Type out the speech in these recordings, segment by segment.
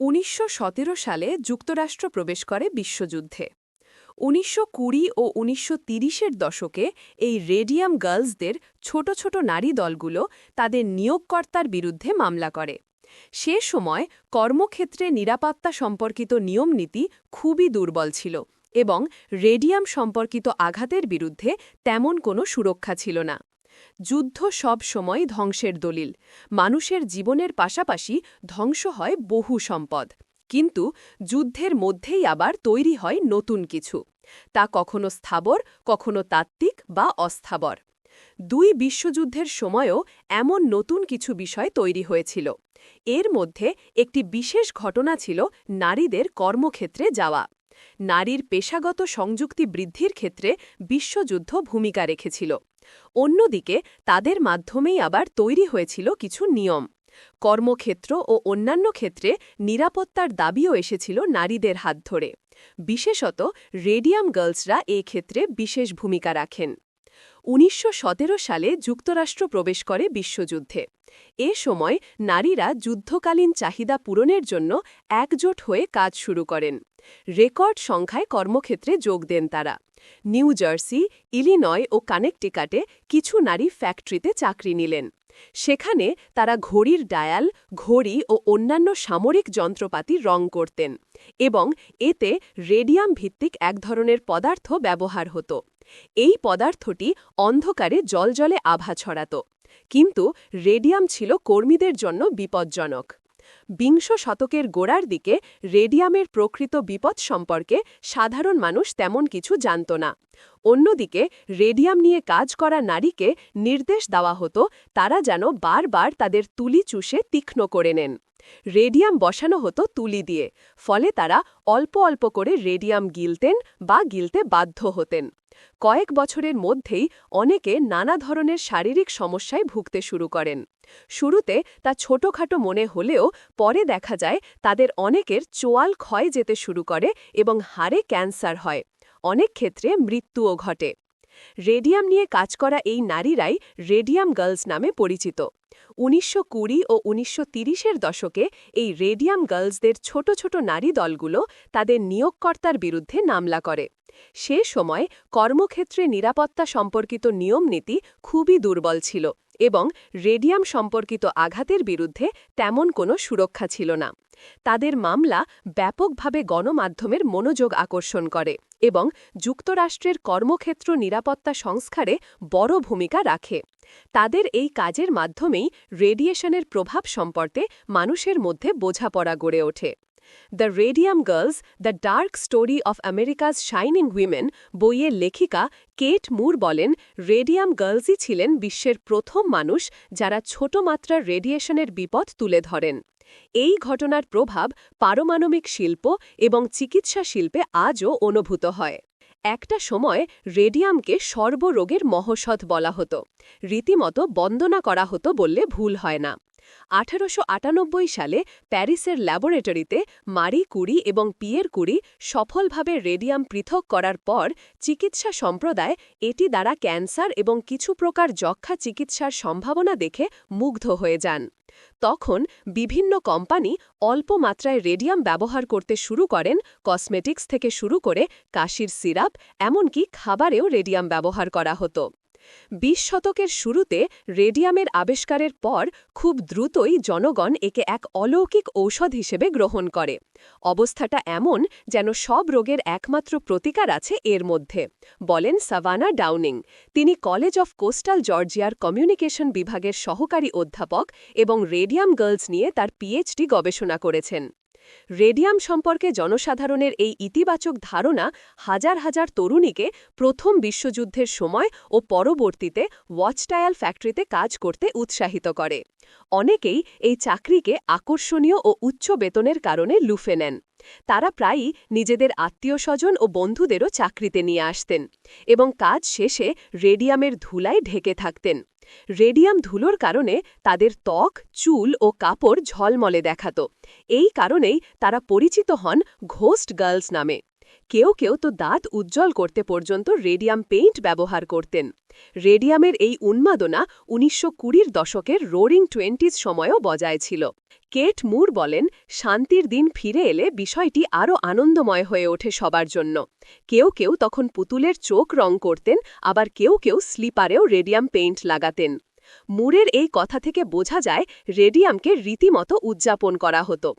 উনিশশো সতেরো সালে যুক্তরাষ্ট্র প্রবেশ করে বিশ্বযুদ্ধে। উনিশশো কুড়ি ও উনিশশো তিরিশের দশকে এই রেডিয়াম গার্লসদের ছোট ছোট নারী দলগুলো তাদের নিয়োগকর্তার বিরুদ্ধে মামলা করে। সে সময় কর্মক্ষেত্রে নিরাপত্তা সম্পর্কিত নিয়মনীতি খুবই দুর্বল ছিল এবং রেডিয়াম সম্পর্কিত আঘাতের বিরুদ্ধে তেমন কোনো সুরক্ষা ছিল না। যুদ্ধ সব সময় ধ্বংসের দলিল। মানুষের জীবনের পাশাপাশি ধ্বংস হয় বহু সম্পদ। কিন্তু যুদ্ধের মধ্যেই আবার তৈরি হয় নতুন কিছু। তা কখনো স্থাবর, কখনো তাত্ত্বিক বা অস্থাবর। দুই বিশ্বযুদ্ধের সময়ও এমন নতুন কিছু বিষয় তৈরি হয়েছিল। এর মধ্যে একটি বিশেষ ঘটনা ছিল নারীদের কর্মক্ষেত্রে যাওয়া। নারীর পেশাগত সংযুক্তি বৃদ্ধির ক্ষেত্রে বিশ্বযুদ্ধ ভূমিকা রেখেছিল। অন্যদিকে, তাদের মাধ্যমেই আবার তৈরি হয়েছিল কিছু নিয়ম। কর্মক্ষেত্র ও অন্যান্য ক্ষেত্রে নিরাপত্তার দাবিও এসেছিল নারীদের হাত ধরে। বিশেষত রেডিয়াম গার্লসরা এ ক্ষেত্রে বিশেষ ভূমিকা রাখেন। উনিশশো সতেরো সালে যুক্তরাষ্ট্র প্রবেশ করে বিশ্বযুদ্ধে। এ সময় নারীরা যুদ্ধকালীন চাহিদা পূরণের জন্য একজোট হয়ে কাজ শুরু করেন। রেকর্ড সংখ্যায় কর্মক্ষেত্রে যোগ দেন তারা। নিউ জার্সি, ইলিনয় ও কানেকটিকাটে কিছু নারী ফ্যাক্টরিতে চাকরি নিলেন। সেখানে তারা ঘড়ির ডায়াল, ঘড়ি ও অন্যান্য সামরিক যন্ত্রপাতি রং করতেন এবং এতে রেডিয়াম ভিত্তিক এক ধরনের পদার্থ ব্যবহার হতো। এই পদার্থটি অন্ধকারে জলজলে আভা ছড়াত, কিন্তু রেডিয়াম ছিল কর্মীদের জন্য বিপজ্জনক। বিংশ শতকের গোড়ার দিকে রেডিয়ামের প্রকৃত বিপদ সম্পর্কে সাধারণ মানুষ তেমন কিছু জানত না। অন্যদিকে রেডিয়াম নিয়ে কাজ করা নারীকে নির্দেশ দেওয়া হতো তারা যেন বারবার তাদের তুলি চুষে তীক্ষ্ণ করে নেন। রেডিয়াম বসানো হতো তুলি দিয়ে, ফলে তারা অল্প অল্প করে রেডিয়াম গিলতেন বা গিলতে বাধ্য হতেন। কয়েক বছরের মধ্যেই অনেকে নানা ধরনের শারীরিক সমস্যায় ভুগতে শুরু করেন। শুরুতে তা ছোটখাটো মনে হলেও পরে দেখা যায় তাদের অনেকের চোয়াল ক্ষয় যেতে শুরু করে এবং হাড়ে ক্যান্সার হয়। অনেক ক্ষেত্রে মৃত্যুও ঘটে। রেডিয়াম নিয়ে কাজ করা এই নারীরাই রেডিয়াম গার্লস নামে পরিচিত। উনিশশো কুড়ি ও উনিশশো তিরিশের দশকে এই রেডিয়াম গার্লসদের ছোট ছোট নারী দলগুলো তাদের নিয়োগকর্তার বিরুদ্ধে মামলা করে। সে সময় কর্মক্ষেত্রে নিরাপত্তা সম্পর্কিত নিয়মনীতি খুবই দুর্বল ছিল এবং রেডিয়াম সম্পর্কিত আঘাতের বিরুদ্ধে তেমন কোনো সুরক্ষা ছিল না। তাদের মামলা ব্যাপকভাবে গণমাধ্যমের মনোযোগ আকর্ষণ করে এবং যুক্তরাষ্ট্রের কর্মক্ষেত্র নিরাপত্তা সংস্কারে বড় ভূমিকা রাখে। তাদের এই কাজের মাধ্যমেই রেডিয়েশনের প্রভাব সম্পর্কে মানুষের মধ্যে বোঝাপড়া গড়ে ওঠে। The radium girls the dark story of America's shining women বইয়ের লেখিকা কেট মুর বলেন রেডিয়াম গার্লসই ছিলেন বিশ্বের প্রথম মানুষ যারা ছোট মাত্রার রেডিয়েশনের বিপদ তুলে ধরেন। এই ঘটনার প্রভাব পারমাণবিক শিল্প এবং চিকিৎসা শিল্পে আজও অনুভূত হয়। একটা সময় রেডিয়ামকে সর্বরোগের মহসৎ বলা হতো। রীতিমতো বন্দনা করা হতো বললে ভুল হয় না। আঠারোশো আটানব্বই সালে প্যারিসের ল্যাবরেটরিতে মারি কুড়ি এবং পিয়ের কুড়ি সফলভাবে রেডিয়াম পৃথক করার পর চিকিৎসা সম্প্রদায় এটি দ্বারা ক্যান্সার এবং কিছু প্রকার যক্ষা চিকিৎসার সম্ভাবনা দেখে মুগ্ধ হয়ে যান। তখন বিভিন্ন কোম্পানি অল্প মাত্রায় রেডিয়াম ব্যবহার করতে শুরু করেন, কসমেটিক্স থেকে শুরু করে কাশির সিরাপ, এমনকি খাবারেও রেডিয়াম ব্যবহার করা হতো। বিশ শতকের শুরুতে রেডিয়ামের আবিষ্কারের পর খুব দ্রুতই জনগণ একে এক অলৌকিক ঔষধ হিসেবে গ্রহণ করে। অবস্থাটা এমন যেন সব রোগের একমাত্র প্রতিকার আছে এর মধ্যে, বলেন সাভানা ডাউনিং। তিনি কলেজ অফ কোস্টাল জর্জিয়ার কমিউনিকেশন বিভাগের সহকারী অধ্যাপক এবং রেডিয়াম গার্লস নিয়ে তার পিএইচডি গবেষণা করেছেন। রেডিয়াম সম্পর্কে জনসাধারণের এই ইতিবাচক ধারণা হাজার হাজার তরুণীকে প্রথম বিশ্বযুদ্ধের সময় ও পরবর্তীতে ওয়াচটায়াল ফ্যাক্টরিতে কাজ করতে উৎসাহিত করে। অনেকেই এই চাকরিকে আকর্ষণীয় ও উচ্চ বেতনের কারণে লুফে নেন। তারা প্রায়ই নিজেদের আত্মীয় স্বজন ও বন্ধুদেরও চাকরিতে নিয়ে আসতেন এবং কাজ শেষে রেডিয়ামের ধুলায় ঢেকে থাকতেন। রেডিয়াম ধুলোর কারণে তাদের ত্বক, চুল ও কাপড় ঝলমলে দেখাত। এই কারণেই তারা পরিচিত হন ঘোস্ট গার্লস নামে। কেউ কেউ তো দাঁত উজ্জ্বল করতে পর্যন্ত রেডিয়াম পেইন্ট ব্যবহার করতেন। রেডিয়ামের এই উন্মাদনা উনিশশো কুড়ির দশকের রোরিং টোয়েন্টিজ সময়ও বজায় ছিল। কেট মুর বলেন, শান্তির দিন ফিরে এলে বিষয়টি আরও আনন্দময় হয়ে ওঠে সবার জন্য। কেউ কেউ তখন পুতুলের চোখ রং করতেন, আবার কেউ কেউ স্লিপারেও রেডিয়াম পেইন্ট লাগাতেন। মুরের এই কথা থেকে বোঝা যায় রেডিয়ামকে রীতিমতো উদযাপন করা হতো।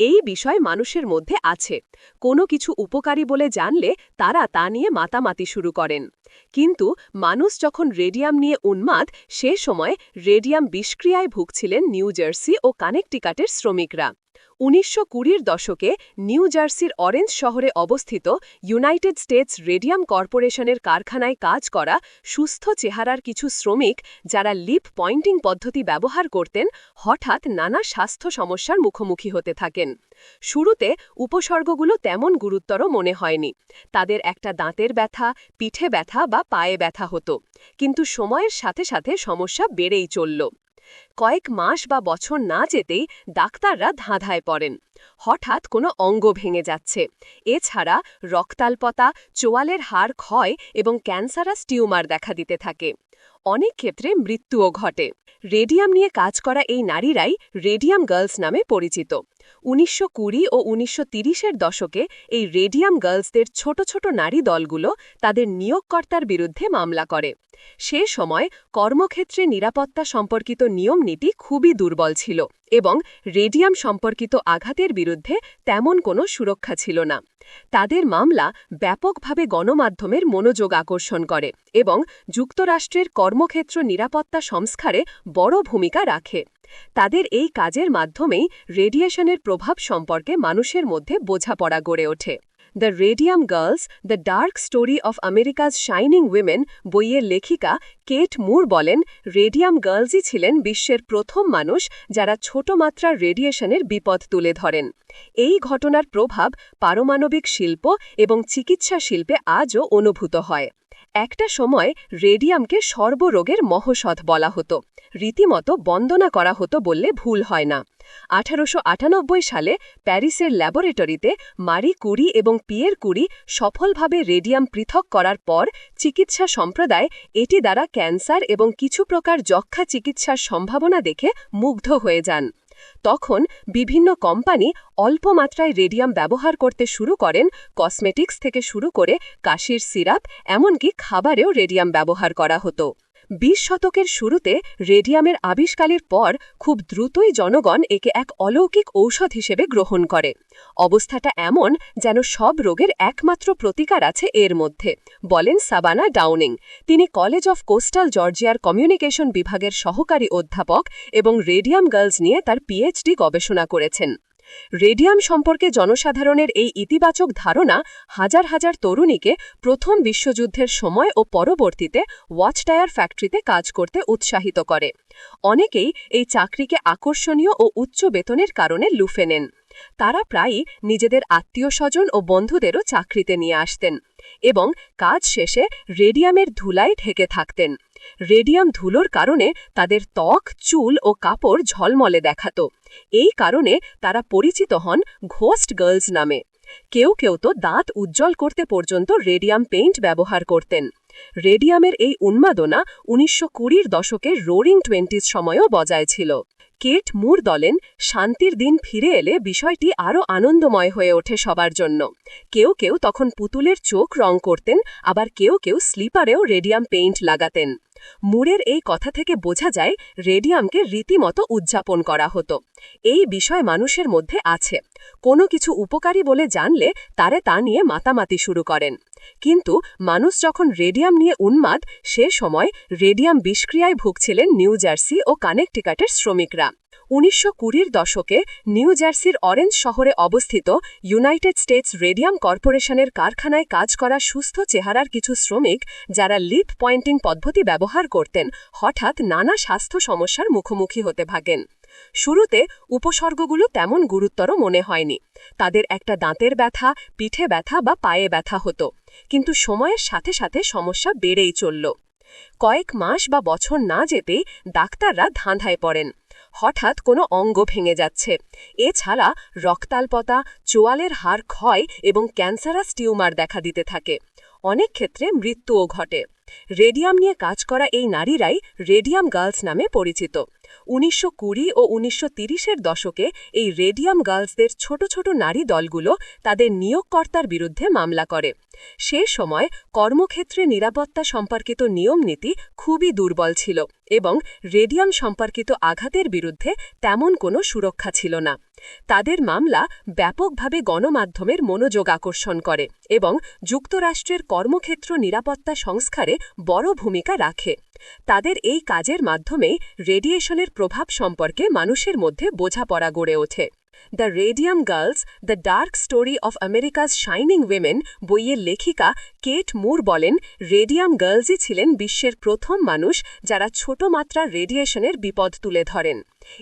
এই বিষয় মানুষের মধ্যে আছে। কোনো কিছু উপকারী বলে জানলে তারা তা নিয়ে মাতামাতি শুরু করেন। কিন্তু মানুষ যখন রেডিয়াম নিয়ে উন্মাদ, সে সময় রেডিয়াম বিষক্রিয়ায় ভুগছিলেন নিউ জার্সি ও কানেকটিকাটের শ্রমিকরা। উনিশশো কুড়ির দশকে নিউ জার্সির অরেঞ্জ শহরে অবস্থিত ইউনাইটেড স্টেটস রেডিয়াম কর্পোরেশনের কারখানায় কাজ করা সুস্থ চেহারার কিছু শ্রমিক যারা লিপ পয়েন্টিং পদ্ধতি ব্যবহার করতেন হঠাৎ নানা স্বাস্থ্য সমস্যার মুখোমুখি হতে থাকেন। শুরুতে উপসর্গগুলো তেমন গুরুত্বর মনে হয়নি। তাদের একটা দাঁতের ব্যথা, পিঠে ব্যথা বা পায়ে ব্যথা হতো। কিন্তু সময়ের সাথে সাথে সমস্যা বেড়েই চলল। কয়েক মাস বা বছর না যেতেই ডাক্তাররা ধাঁধায় পড়েন। হঠাৎ কোনো অঙ্গ ভেঙে যাচ্ছে। এছাড়া রক্তাল্পতা, চোয়ালের হাড় ক্ষয় এবং ক্যান্সারাস টিউমার দেখা দিতে থাকে। অনেক ক্ষেত্রে মৃত্যুও ঘটে। রেডিয়াম নিয়ে কাজ করা এই নারীরাই রেডিয়াম গার্লস নামে পরিচিত। উনিশশো কুড়ি ও উনিশশো তিরিশের দশকে এই রেডিয়াম গার্লসদের ছোট ছোট নারী দলগুলো তাদের নিয়োগকর্তার বিরুদ্ধে মামলা করে। সে সময় কর্মক্ষেত্রে নিরাপত্তা সম্পর্কিত নিয়ম নীতি খুবই দুর্বল ছিল এবং রেডিয়াম সম্পর্কিত আঘাতের বিরুদ্ধে তেমন কোনো সুরক্ষা ছিল না। তাদের মামলা ব্যাপকভাবে গণমাধ্যমের মনোযোগ আকর্ষণ করে এবং যুক্তরাষ্ট্রের কর্মক্ষেত্র নিরাপত্তা সংস্কারে বড় ভূমিকা রাখে। তাদের এই কাজের মাধ্যমেই রেডিয়েশনের প্রভাব সম্পর্কে মানুষের মধ্যে বোঝাপড়া গড়ে ওঠে। The radium girls, the dark story of America's shining women বইয়ের লেখিকা কেট মুর বলেন, রেডিয়াম গার্লসই ছিলেন বিশ্বের প্রথম মানুষ যারা ছোট মাত্রার রেডিয়েশনের বিপদ তুলে ধরেন। এই ঘটনার প্রভাব পারমাণবিক শিল্প এবং চিকিৎসা শিল্পে আজও অনুভূত হয়। একটা সময় রেডিয়ামকে সর্বরোগের মহসৎ বলা হতো, রীতিমতো বন্দনা করা হতো বললে ভুল হয় না। আঠারোশো আটানব্বই সালে প্যারিসের ল্যাবরেটরিতে মারি কুরি এবং পিয়ের কুরি সফলভাবে রেডিয়াম পৃথক করার পর চিকিৎসা সম্প্রদায় এটি দ্বারা ক্যান্সার এবং কিছু প্রকার যক্ষা চিকিৎসার সম্ভাবনা দেখে মুগ্ধ হয়ে যান। তখন বিভিন্ন কোম্পানি অল্প মাত্রায় রেডিয়াম ব্যবহার করতে শুরু করেন, কসমেটিক্স থেকে শুরু করে কাশির সিরাপ, এমনকি খাবারেও রেডিয়াম ব্যবহার করা হতো। বিশ শতকের শুরুতে রেডিয়ামের আবিষ্কারের পর খুব দ্রুতই জনগণ একে এক অলৌকিক ঔষধ হিসেবে গ্রহণ করে। অবস্থাটা এমন যেন সব রোগের একমাত্র প্রতিকার আছে এর মধ্যে, বলেন সাবানা ডাউনিং। তিনি কলেজ অফ কোস্টাল জর্জিয়ার কমিউনিকেশন বিভাগের সহকারী অধ্যাপক এবং রেডিয়াম গার্লস নিয়ে তার পিএইচডি গবেষণা করেছেন। রেডিয়াম সম্পর্কে জনসাধারণের এই ইতিবাচক ধারণা হাজার হাজার তরুণীকে প্রথম বিশ্বযুদ্ধের সময় ও পরবর্তীতে ওয়াচটায়ার ফ্যাক্টরিতে কাজ করতে উৎসাহিত করে। অনেকেই এই চাকরিকে আকর্ষণীয় ও উচ্চ বেতনের কারণে লুফে নেন। তারা প্রায়ই নিজেদের আত্মীয় স্বজন ও বন্ধুদেরও চাকরিতে নিয়ে আসতেন এবং কাজ শেষে রেডিয়ামের ধুলায় ঢেকে থাকতেন। রেডিয়াম ধুলোর কারণে তাদের ত্বক, চুল ও কাপড় ঝলমলে দেখাত। এই কারণে তারা পরিচিত হন ঘোস্ট গার্লস নামে। কেউ কেউ তো দাঁত উজ্জ্বল করতে পর্যন্ত রেডিয়াম পেইন্ট ব্যবহার করতেন। রেডিয়ামের এই উন্মাদনা উনিশশো কুড়ির দশকের রোরিং টোয়েন্টিস সময়ও বজায় ছিল। কেট মুর দলেন শান্তির দিন ফিরে এলে বিষয়টি আরও আনন্দময় হয়ে ওঠে সবার জন্য। কেউ কেউ তখন পুতুলের চোখ রং করতেন, আবার কেউ কেউ স্লিপারেও রেডিয়াম পেইন্ট লাগাতেন। মুরের এই কথা থেকে বোঝা যায় রেডিয়ামকে রীতিমতো উদযাপন করা হতো। এই বিষয় মানুষের মধ্যে আছে। কোনো কিছু উপকারী বলে জানলে তারে তা নিয়ে মাতামাতি শুরু করেন। কিন্তু মানুষ যখন রেডিয়াম নিয়ে উন্মাদ, সে সময় রেডিয়াম বিষক্রিয়ায় ভুগছিলেন নিউ জার্সি ও কানেকটিকাটের শ্রমিকরা। উনিশশো কুড়ির দশকে নিউ জার্সির অরেঞ্জ শহরে অবস্থিত ইউনাইটেড স্টেটস রেডিয়াম কর্পোরেশনের কারখানায় কাজ করা সুস্থ চেহারার কিছু শ্রমিক যারা লিপ পয়েন্টিং পদ্ধতি ব্যবহার করতেন, হঠাৎ নানা স্বাস্থ্য সমস্যার মুখোমুখি হতে ভাগেন। শুরুতে উপসর্গগুলো তেমন গুরুত্বর মনে হয়নি। তাদের একটা দাঁতের ব্যথা, পিঠে ব্যথা বা পায়ে ব্যথা হতো। কিন্তু সময়ের সাথে সাথে সমস্যা বেড়েই চলল। কয়েক মাস বা বছর না যেতেই ডাক্তাররা ধাঁধায় পড়েন। হঠাৎ কোনো অঙ্গ ভেঙে যাচ্ছে। এছাড়া রক্তাল্পতা, চোয়ালের হাড় ক্ষয় এবং ক্যান্সারাস টিউমার দেখা দিতে থাকে। অনেক ক্ষেত্রে মৃত্যুও ঘটে। রেডিয়াম নিয়ে কাজ করা এই নারীরাই রেডিয়াম গার্লস নামে পরিচিত। উনিশশো কুড়ি ও উনিশশো তিরিশের দশকে এই রেডিয়াম গার্লসদের ছোট ছোট নারী দলগুলো তাদের নিয়োগকর্তার বিরুদ্ধে মামলা করে। সে সময় কর্মক্ষেত্রে নিরাপত্তা সম্পর্কিত নিয়ম নীতি খুবই দুর্বল ছিল এবং রেডিয়াম সম্পর্কিত আঘাতের বিরুদ্ধে তেমন কোনো সুরক্ষা ছিল না। তাদের মামলা ব্যাপকভাবে গণমাধ্যমের মনোযোগ আকর্ষণ করে এবং যুক্তরাষ্ট্রের কর্মক্ষেত্র নিরাপত্তা সংস্কারে বড় ভূমিকা রাখে। তাদের এই কাজের মাধ্যমে রেডিয়েশনের প্রভাব সম্পর্কে মানুষের মধ্যে বোঝাপড়া গড়ে ওঠে। The radium girls, the dark story of America's shining women বইয়ের লেখিকা কেট মুর বলেন, রেডিয়াম গার্লসই ছিলেন বিশ্বের প্রথম মানুষ যারা ছোট মাত্রা রেডিয়েশনের বিপদ তুলে ধরেন।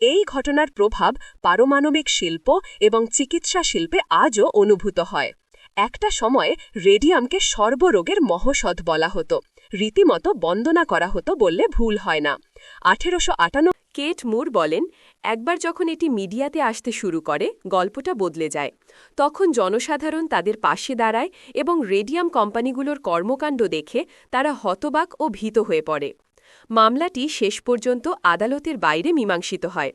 এই ঘটনার প্রভাব পারমাণবিক শিল্প এবং চিকিৎসা শিল্পে আজও অনুভূত হয়। একটা সময়ে রেডিয়ামকে সর্বরোগের মহসদ বলা হতো। রীতিমতো বন্দনা করা হতো বললে ভুল হয় না। আঠেরোশো আটান্ন কেট মুর বলেন, একবার যখন এটি মিডিয়াতে আসতে শুরু করে, গল্পটা বদলে যায়। তখন জনসাধারণ তাদের পাশে দাঁড়ায় এবং রেডিয়াম কোম্পানিগুলোর কর্মকাণ্ড দেখে তারা হতবাক ও ভীত হয়ে পড়ে। মামলাটি শেষ পর্যন্ত আদালতের বাইরে মীমাংসিত হয়।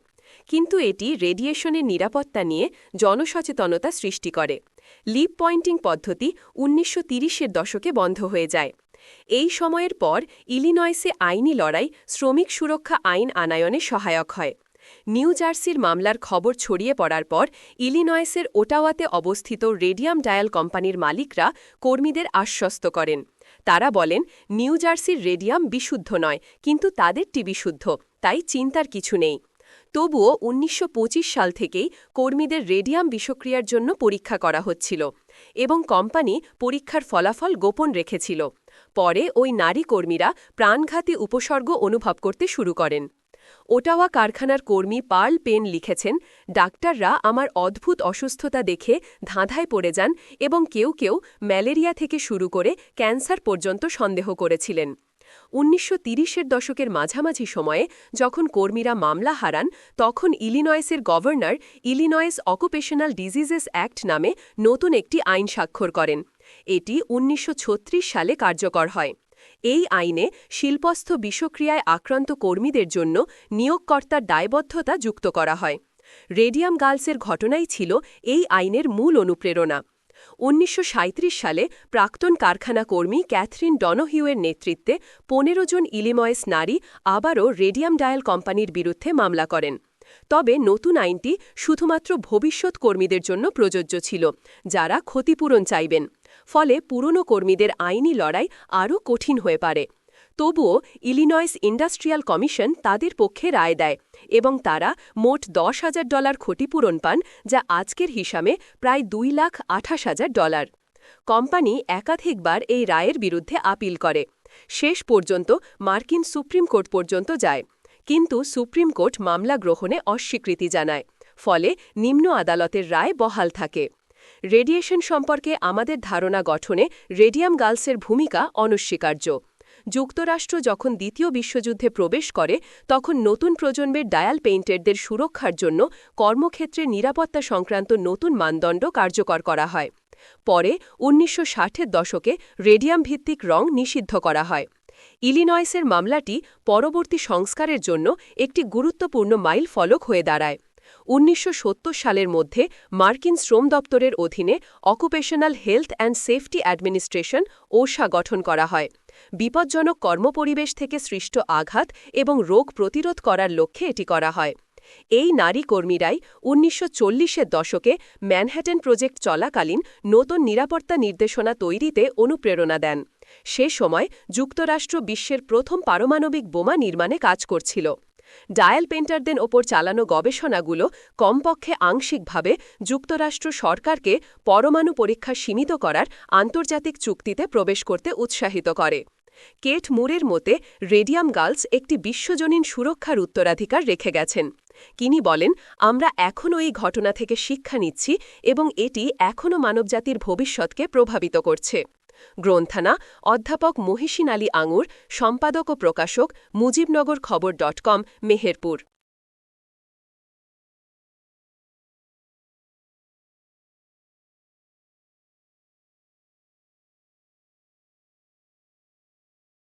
কিন্তু এটি রেডিয়েশনের নিরাপত্তা নিয়ে জনসচেতনতা সৃষ্টি করে। লিপ পয়েন্টিং পদ্ধতি উনিশশো তিরিশের দশকে বন্ধ হয়ে যায়। এই সময়ের পর ইলিনয়সে আইনি লড়াই শ্রমিক সুরক্ষা আইন আনায়নে সহায়ক হয়। নিউ জার্সির মামলার খবর ছড়িয়ে পড়ার পর ইলিনয়েসের ওটাওয়াতে অবস্থিত রেডিয়াম ডায়াল কোম্পানির মালিকরা কর্মীদের আশ্বস্ত করেন। তারা বলেন, নিউ জার্সির রেডিয়াম বিশুদ্ধ নয়, কিন্তু তাদেরটি বিশুদ্ধ তাই চিন্তার কিছু নেই। তবুও উনিশশো পঁচিশ সাল থেকেই কর্মীদের রেডিয়াম বিষক্রিয়ার জন্য পরীক্ষা করা হচ্ছিল এবং কোম্পানি পরীক্ষার ফলাফল গোপন রেখেছিল। পরে ওই নারী কর্মীরা প্রাণঘাতী উপসর্গ অনুভব করতে শুরু করেন। ওটাওয়া কারখানার কর্মী পার্ল পেন লিখেছেন, ডাক্তাররা আমার অদ্ভুত অসুস্থতা দেখে ধাঁধায় পড়ে যান এবং কেউ কেউ ম্যালেরিয়া থেকে শুরু করে ক্যান্সার পর্যন্ত সন্দেহ করেছিলেন। উনিশশো তিরিশের দশকের মাঝামাঝি সময়ে যখন কর্মীরা মামলা হারান, তখন ইলিনয়েসের governor Illinois occupational diseases act নামে নতুন একটি আইন স্বাক্ষর করেন। এটি উনিশশো ছত্রিশ সালে কার্যকর হয়। এই আইনে শিল্পস্থ বিষক্রিয়ায় আক্রান্ত কর্মীদের জন্য নিয়োগকর্তার দায়বদ্ধতা যুক্ত করা হয়। রেডিয়াম গার্লসের ঘটনাই ছিল এই আইনের মূল অনুপ্রেরণা। উনিশশো সাঁইত্রিশ সালে প্রাক্তন কারখানা কর্মী ক্যাথরিন ডনহিউয়ের নেতৃত্বে পনেরো জন ইলিময়েস নারী আবারও রেডিয়াম ডায়াল কোম্পানির বিরুদ্ধে মামলা করেন। তবে নতুন আইনটি শুধুমাত্র ভবিষ্যৎ কর্মীদের জন্য প্রযোজ্য ছিল, যারা ক্ষতিপূরণ চাইবেন। ফলে পুরনো কর্মীদের আইনি লড়াই আরও কঠিন হয়ে পারে। তবুও ইলিনয়েস ইন্ডাস্ট্রিয়াল কমিশন তাদের পক্ষে রায় দেয় এবং তারা মোট দশ হাজার ডলার ক্ষতিপূরণ পান, যা আজকের হিসাবে প্রায় দুই লাখ আঠাশ হাজার ডলার। কোম্পানি একাধিকবার এই রায়ের বিরুদ্ধে আপিল করে। শেষ পর্যন্ত মার্কিন সুপ্রিম কোর্ট পর্যন্ত যায়। কিন্তু সুপ্রিম কোর্ট মামলা গ্রহণে অস্বীকৃতি জানায়। ফলে নিম্ন আদালতের রায় বহাল থাকে। রেডিয়েশন সম্পর্কে আমাদের ধারণা গঠনে রেডিয়াম গার্লসের ভূমিকা অনস্বীকার্য। যুক্তরাষ্ট্র যখন দ্বিতীয় বিশ্বযুদ্ধে প্রবেশ করে, তখন নতুন প্রজন্মের ডায়াল পেইন্টারদের সুরক্ষার জন্য কর্মক্ষেত্রে নিরাপত্তা সংক্রান্ত নতুন মানদণ্ড কার্যকর করা হয়। পরে, উনিশশো ষাটের দশকে রেডিয়াম ভিত্তিক রং নিষিদ্ধ করা হয়। ইলিনয়েসের মামলাটি পরবর্তী সংস্কারের জন্য একটি গুরুত্বপূর্ণ মাইল ফলক হয়ে দাঁড়ায়। উনিশশো সত্তর সালের মধ্যে মার্কিন শ্রম দপ্তরের অধীনে occupational health and safety administration OSHA গঠন করা হয়। বিপজ্জনক কর্মপরিবেশ থেকে সৃষ্ট আঘাত এবং রোগ প্রতিরোধ করার লক্ষ্যে এটি করা হয়। এই নারী কর্মীরাই উনিশশো চল্লিশের দশকে ম্যানহ্যাটেন প্রজেক্ট চলাকালীন নতুন নিরাপত্তা নির্দেশনা তৈরিতে অনুপ্রেরণা দেন। সে সময় যুক্তরাষ্ট্র বিশ্বের প্রথম পারমাণবিক বোমা নির্মাণে কাজ করছিল। ডায়াল পেন্টারদের ওপর চালানো গবেষণাগুলো কমপক্ষে আংশিকভাবে যুক্তরাষ্ট্র সরকারকে পরমাণু পরীক্ষা সীমিত করার আন্তর্জাতিক চুক্তিতে প্রবেশ করতে উৎসাহিত করে। কেট মুরের মতে, রেডিয়াম গার্লস একটি বিশ্বজনীন সুরক্ষার উত্তরাধিকার রেখে গেছেন। তিনি বলেন, আমরা এখনও এই ঘটনা থেকে শিক্ষা নিচ্ছি এবং এটি এখনও মানবজাতির ভবিষ্যৎকে প্রভাবিত করছে। গ্রন্থানা অধ্যাপক মহিষিন আলী আঙুর সম্পাদক ও প্রকাশক মুজিবনগর খবর ডট কম মেহেরপুর।